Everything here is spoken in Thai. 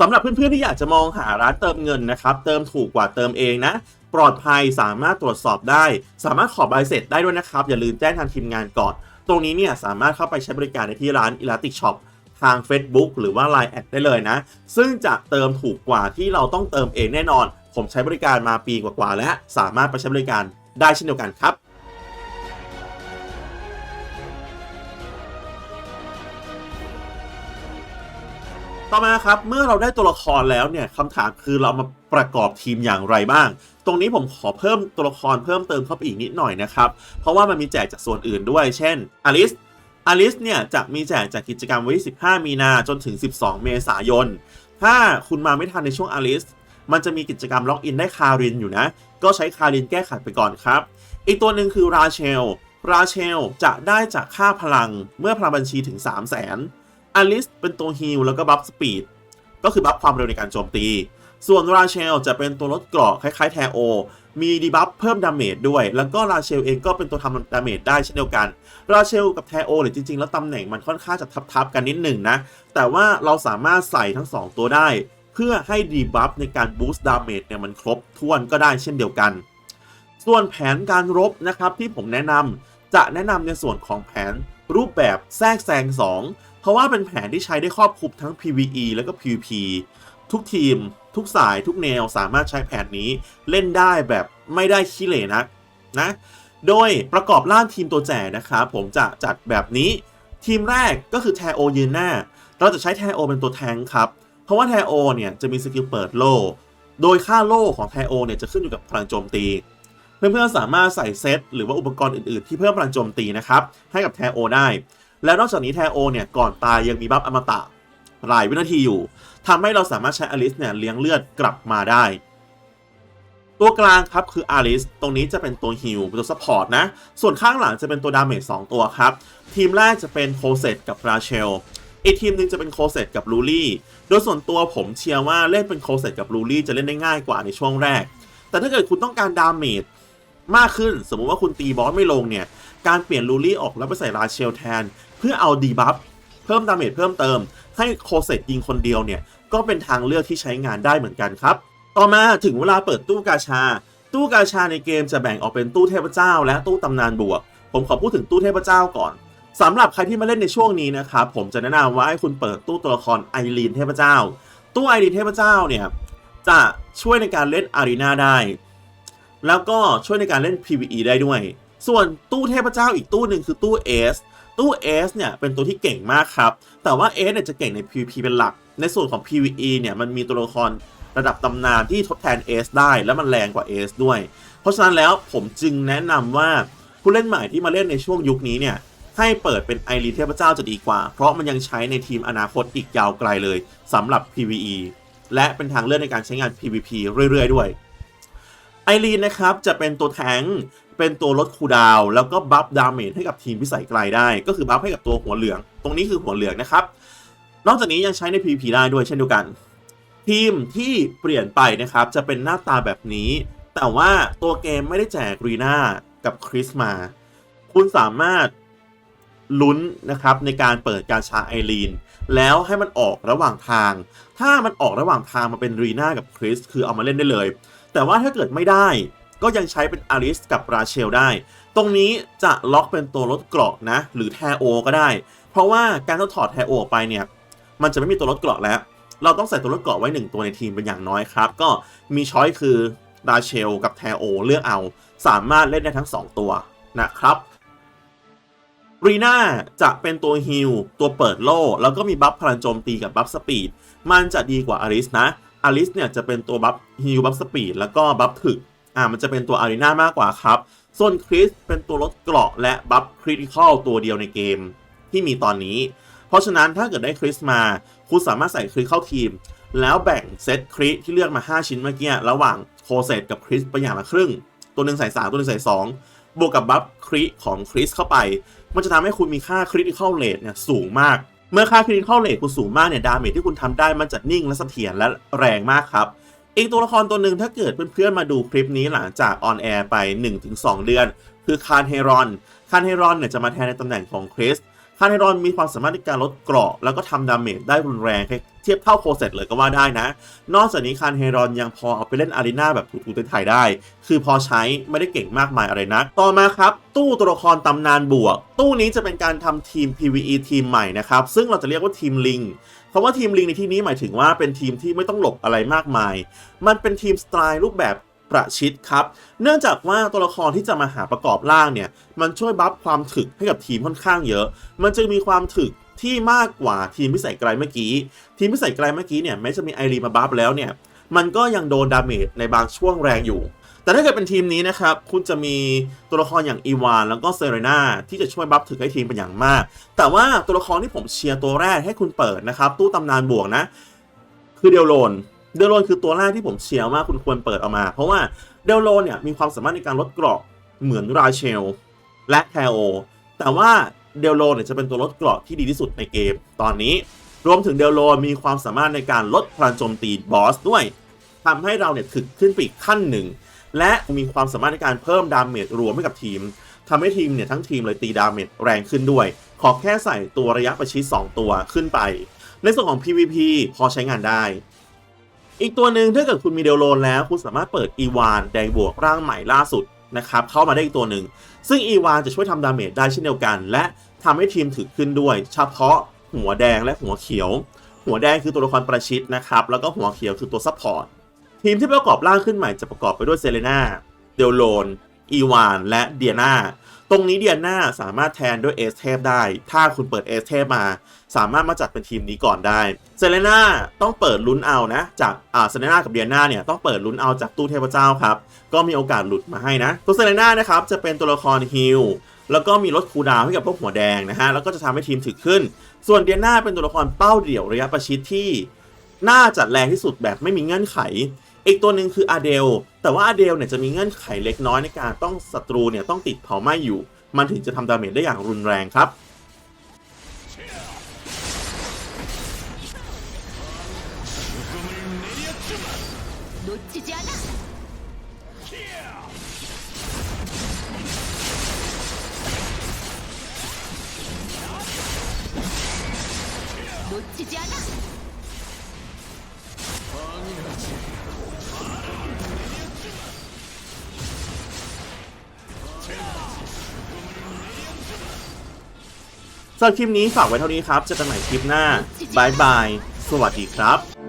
สำหรับเพื่อนๆที่อยากจะมองหาร้านเติมเงินนะครับ เติมถูกกว่าเติมเองนะ ปลอดภัยสามารถตรวจสอบได้ สามารถขอใบเสร็จได้ด้วยนะครับ อย่าลืมแจ้งทางทีมงานก่อน ตรงนี้เนี่ยสามารถเข้าไปใช้บริการในที่ร้าน Elastic Shop ทาง Facebook หรือว่า Line แอดได้เลยนะ ซึ่งจะเติมถูกกว่าที่เราต้องเติมเองแน่นอน ผมใช้บริการมาปีกว่าๆแล้ว สามารถไปใช้บริการได้เช่นเดียวกันครับ ต่อมาครับ เมื่อเราได้ตัวละครแล้วเนี่ยคำถามคือเรามาประกอบทีมอย่างไรบ้าง ตรงนี้ผมขอเพิ่มตัวละครเพิ่มเติมเข้าไปอีกนิดหน่อยนะครับ เพราะว่ามันมีแจกจากส่วนอื่นด้วย เช่นอลิสอลิสเนี่ยจะมีแจกจากกิจกรรมวันที่15 มีนาจนถึง 12 เมษายน ถ้าคุณมาไม่ทันในช่วงอลิสมันจะมีกิจกรรมล็อกอินได้คารินอยู่นะ ก็ใช้คารินแก้ขัดไปก่อนครับ อีกตัวหนึ่งคือราเชล ราเชลจะได้จากค่าพลังเมื่อพลังบัญชีถึง 3 0 0 0 0 อลิสเป็นตัวฮีลแล้วก็บัฟสปีด ก็คือบัฟความเร็วในการโจมตี ส่วนราเชลจะเป็นตัวลดเกราะคล้ายๆแทโอ มีดีบัฟเพิ่มดาเมจด้วย แล้วก็ราเชลเองก็เป็นตัวทำดาเมจได้เช่นเดียวกัน ราเชลกับแทโอเนี่ยจริงๆ แล้วตำแหน่งมันค่อนข้างจะทับๆกันนิดหนึ่งนะ แต่ว่าเราสามารถใส่ทั้ง 2 ตัวได้ เพื่อให้ดีบัฟในการบูสต์ดาเมจเนี่ยมันครบถ้วนก็ได้เช่นเดียวกัน ส่วนแผนการรบนะครับที่ผมแนะนำจะแนะนำในส่วนของแผนรูปแบบแทรกแซง 2 เพราะว่าเป็นแผนที่ใช้ได้ครอบคลุมทั้ง PVE แล้วก็ PVP ทุกทีม ทุกสายทุกแนวสามารถใช้แผนนี้เล่นได้แบบไม่ได้ขี้เหร่นะนะ โดยประกอบร่างทีมตัวแจกนะครับผมจะจัดแบบนี้ ทีมแรกก็คือแทโอยืนหน้า เราจะใช้แทโอเป็นตัวแทงครับ เพราะว่าแทโอเนี่ยจะมีสกิลเปิดโลโดยค่าโล่ของแทโอเนี่ยจะขึ้นอยู่กับพลังโจมตี เพื่อนๆสามารถใส่เซตหรือว่าอุปกรณ์อื่นๆ ที่เพิ่มพลังโจมตีนะครับให้กับแทโอได้ แล้วนอกจากนี้แทโอเนี่ยก่อนตายยังมีบัฟอมตะหลายวินาทีอยู่ทำให้เราสามารถใช้อลิสเนี่ยเลี้ยงเลือดกลับมาได้ ตัวกลางครับคืออาริสตรงนี้จะเป็นตัวฮิลเป็นตัวซัพพอร์ตนะ ส่วนข้างหลังจะเป็นตัวดาเมจ2ตัวครับ ทีมแรกจะเป็นโคเซตกับราเชลอีกทีมหนึ่งจะเป็นโคเซตกับลูลี่ โดยส่วนตัวผมเชียร์ว่าเล่นเป็นโคเซตกับลูลี่จะเล่นได้ง่ายกว่าในช่วงแรก แต่ถ้าเกิดคุณต้องการดาเมจมากขึ้น สมมุติว่าคุณตีบอสไม่ลงเนี่ย การเปลี่ยนลูลี่ออกแล้วไปใส่ราเชลแทน เพื่อเอาดีบัฟเพิ่มดาเมจเพิ่มเติม ให้โคเซตยิงคนเดียวเนี่ย ก็เป็นทางเลือกที่ใช้งานได้เหมือนกันครับ ต่อมาถึงเวลาเปิดตู้กาชา ตู้กาชาในเกมจะแบ่งออกเป็นตู้เทพเจ้า และตู้ตำนานบวก ผมขอพูดถึงตู้เทพเจ้าก่อนสำหรับใครที่มาเล่นในช่วงนี้นะครับผมจะแนะนำว่าให้คุณเปิดตู้ตัวละครไอรีนเทพเจ้า ตู้ไอรีนเทพเจ้าเนี่ยจะช่วยในการเล่นอารีนาได้ แล้วก็ช่วยในการเล่น PVE ได้ด้วย ส่วนตู้เทพเจ้าอีกตู้หนึ่งคือตู้ S ตู้ S เนี่ยเป็นตัวที่เก่งมากครับ แต่ว่า S เนี่ยจะเก่งใน PVP เป็นหลัก ในส่วนของ PVE เนี่ยมันมีตัวละครระดับตำนานที่ทดแทน S ได้แล้วมันแรงกว่า S ด้วย เพราะฉะนั้นแล้วผมจึงแนะนำว่าผู้เล่นใหม่ที่มาเล่นในช่วงยุคนี้เนี่ยให้เปิดเป็นไอรีเทพเจ้าจะดีกว่า เพราะมันยังใช้ในทีมอนาคตอีกยาวไกลเลยสำหรับ PVE และเป็นทางเลือกในการใช้งาน PVP เรื่อยๆ ด้วยไอรีนนะครับจะเป็นตัวแทง เป็นตัวลดคูดาวแล้วก็บัฟดาเมจให้กับทีมพิสัยไกลได้ ก็คือบัฟให้กับตัวหัวเหลือง ตรงนี้คือหัวเหลืองนะครับ นอกจากนี้ยังใช้ใน PVP ได้ด้วยเช่นเดียวกัน ทีมที่เปลี่ยนไปนะครับจะเป็นหน้าตาแบบนี้ แต่ว่าตัวเกมไม่ได้แจกรีนากับคริสมา คุณสามารถลุ้นนะครับในการเปิดการชาไอรีน แล้วให้มันออกระหว่างทาง ถ้ามันออกระหว่างทางมาเป็นรีนากับคริสคือเอามาเล่นได้เลย แต่ว่าถ้าเกิดไม่ได้ ก็ยังใช้เป็นอาริสกับราเชลได้ ตรงนี้จะล็อกเป็นตัวลดเกราะนะ หรือแทโอก็ได้ เพราะว่าการถอดแทโอไปเนี่ย มันจะไม่มีตัวลดเกราะแล้ว เราต้องใส่ตัวลดเกราะไว้หนึ่งตัวในทีมเป็นอย่างน้อยครับ ก็มีช้อยคือราเชลกับแทโอเลือกเอา สามารถเล่นได้ทั้ง 2 ตัวนะครับรีน่าจะเป็นตัวฮิลตัวเปิดโล่ แล้วก็มีบัฟพลังโจมตีกับบัฟสปีด มันจะดีกว่าอาริสนะอาริสเนี่ยจะเป็นตัวบัฟฮิลบัฟสปีดแล้วก็บัฟถึก อ่ามันจะเป็นตัวอารีนามากกว่าครับ ส่วนคริสเป็นตัวลดเกราะและบัฟคริติคอลตัวเดียวในเกมที่มีตอนนี้ เพราะฉะนั้นถ้าเกิดได้คริสมา คุณสามารถใส่คริสเข้าทีม แล้วแบ่งเซตคริสที่เลือกมา 5 ชิ้นเมื่อกี้ระหว่างโคเซตกับคริสไปอย่างละครึ่ง ตัวหนึ่งใส่3ตัวหนึ่งใส่2บวกกับบัฟคริของคริสเข้าไป มันจะทำให้คุณมีค่าคริติคอลเลทเนี่ยสูงมาก เมื่อค่าคริติคอลเลทคุณสูงมากเนี่ยดาเมจที่คุณทำได้มันจะนิ่งและเสถียรและแรงมากครับ อีกตัวละครตัวหนึ่งถ้าเกิดเพื่อนๆมาดูคลิปนี้หลังจากออนแอร์ไป 1-2 เดือน คือคาร์เฮรอนคาร์เฮรอนเนี่ยจะมาแทนในตำแหน่งของคริสคคาเนรอนมีความสามารถในการลดเกราะ แล้วก็ทำดาเมจได้รุนแรงเทียบเท่าโคเซตเลยก็ว่าได้นะ นอกจากนี้คานเฮรอนยังพอเอาไปเล่นอารีนาแบบถูกๆไทยได้ คือพอใช้ไม่ได้เก่งมากมายอะไรนักต่อมาครับ ตู้ตัวละครตำนานบวก ตู้นี้จะเป็นการทำทีม PVE ทีมใหม่นะครับ ซึ่งเราจะเรียกว่าทีมลิง คำว่าทีมลิงในที่นี้หมายถึงว่าเป็นทีมที่ไม่ต้องหลบอะไรมากมาย มันเป็นทีมสไตล์รูปแบบประชิดครับ เนื่องจากว่าตัวละครที่จะมาหาประกอบร่างเนี่ย มันช่วยบัฟความถึกให้กับทีมค่อนข้างเยอะ มันจึงมีความถึกที่มากกว่าทีมพิสัยไกลเมื่อกี้ ทีมพิสัยไกลเมื่อกี้เนี่ยแม้จะมีไอรีมาบัฟแล้วเนี่ย มันก็ยังโดนดาเมจในบางช่วงแรงอยู่ แต่ถ้าเกิดเป็นทีมนี้นะครับ คุณจะมีตัวละครอย่างอีวานแล้วก็เซเรนาที่จะช่วยบัฟถึกให้ทีมเป็นอย่างมาก แต่ว่าตัวละครที่ผมเชียร์ตัวแรกให้คุณเปิดนะครับ ตู้ตำนานบวกนะ คือเดลโลน เดลโลนคือตัวแรกที่ผมเชียร์มากคุณควรเปิดออกมา เพราะว่าเดลโลนเนี่ยมีความสามารถในการลดเกราะเหมือนราเชล และแคโอ แต่ว่าเดลโลนเนี่ยจะเป็นตัวลดเกราะที่ดีที่สุดในเกมตอนนี้ รวมถึงเดลโลนมีความสามารถในการลดพลังโจมตีบอสด้วยทำให้เราเนี่ยถึกขึ้นไปอีกขั้นหนึ่ง และมีความสามารถในการเพิ่มดาเมจรวมให้กับทีมทำให้ทีมเนี่ยทั้งทีมเลยตีดาเมจแรงขึ้นด้วย ขอแค่ใส่ตัวระยะประชิด2ตัวขึ้นไป ในส่วนของ PVP พอใช้งานได้ อีกตัวหนึ่งถ้าเกิดคุณมีเดลโลนแล้ว คุณสามารถเปิดอีวานแดงบวกร่างใหม่ล่าสุดนะครับเข้ามาได้อีกตัวหนึ่ง ซึ่งอีวานจะช่วยทำดาเมจได้เช่นเดียวกัน และทำให้ทีมถึกขึ้นด้วย เฉพาะหัวแดงและหัวเขียว หัวแดงคือตัวละครประชิดนะครับแล้วก็หัวเขียวคือตัวซัพพอร์ต ทีมที่ประกอบร่างขึ้นใหม่จะประกอบไปด้วยเซเลนาเดลโลน อีวาน และเดียนาตรงนี้เดียนาสามารถแทนด้วยเอสเทพได้ ถ้าคุณเปิดเอสเทพมา สามารถมาจัดเป็นทีมนี้ก่อนได้ เซเลนาต้องเปิดลุ้นเอานะ จากอ่าเซเลนากับเดียนาเนี่ยต้องเปิดลุ้นเอาจากตู้เทพเจ้าครับ ก็มีโอกาสหลุดมาให้นะ ตัวเซเลนานะครับจะเป็นตัวละครฮิลแล้วก็มีลดคูดาวให้กับพวกหัวแดงนะฮะ แล้วก็จะทำให้ทีมถึกขึ้น ส่วนเดียนาเป็นตัวละครเป้าเดี่ยวระยะประชิดที่ น่าจะแรงที่สุดแบบไม่มีเงื่อนไข อีกตัวหนึ่งคืออาเดลแต่ว่าอาเดลเนี่ยจะมีเงื่อนไขเล็กน้อยในการต้องศัตรูเนี่ยต้องติดเผาไหม้อยู่ มันถึงจะทำดาเมจได้อย่างรุนแรงครับどっちじゃなำหรับคลิปนี้ฝากไว้เท่านี้ครับเจอกันใหม่คลิปหน้าบายบาย สวัสดีครับ